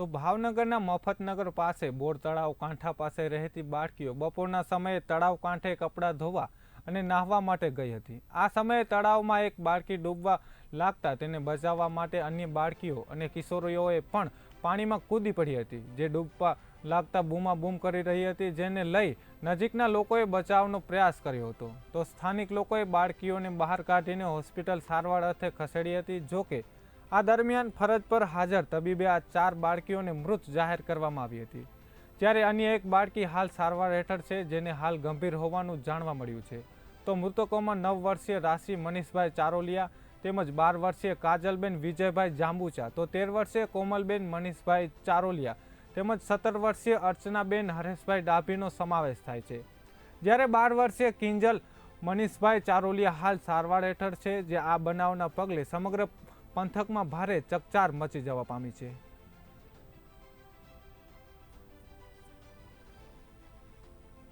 તો ભાવનગરના મફતનગર પાસે બોર તળાવ કાંઠા પાસે રહેતી બાળકીઓ બપોરના સમયે તળાવ કાંઠે કપડાં ધોવા અને નાહવા માટે ગઈ હતી. આ સમયે તળાવમાં એક બાળકી ડૂબવા લાગતા તેને બચાવવા માટે અન્ય બાળકીઓ અને કિશોરીઓએ પણ પાણીમાં કૂદી પડી હતી, જે ડૂબવા લાગતા બૂમાબૂમ કરી રહી હતી, જેને લઈ નજીકના લોકોએ બચાવનો પ્રયાસ કર્યો હતો. તો સ્થાનિક લોકોએ બાળકીઓને બહાર કાઢીને હોસ્પિટલ સારવાર અર્થે ખસેડી હતી, જોકે આ દરમિયાન ફરજ પર હાજર તબીબે આ ચાર બાળકીઓને મૃત જાહેર કરવામાં આવી હતી. જ્યારે અન્ય એક બાળકી હાલ સારવાર હેઠળ છે, જેને હાલ ગંભીર હોવાનું જાણવા મળ્યું છે. તો મૃતકોમાં નવ વર્ષીય રાશિ મનીષભાઈ ચારોલિયા તેમજ બાર વર્ષીય કાજલબેન વિજયભાઈ જાંબુચા, તો તેર વર્ષીય કોમલબેન મનીષભાઈ ચારોલિયા તેમજ સત્તર વર્ષીય અર્ચનાબેન હરેશભાઈ ડાભીનો સમાવેશ થાય છે. જ્યારે બાર વર્ષીય કિંજલ મનીષભાઈ ચારોલિયા હાલ સારવાર હેઠળ છે, જે આ બનાવના પગલે સમગ્ર પંથકમાં ભારે ચકચાર મચી જવા પામી છે.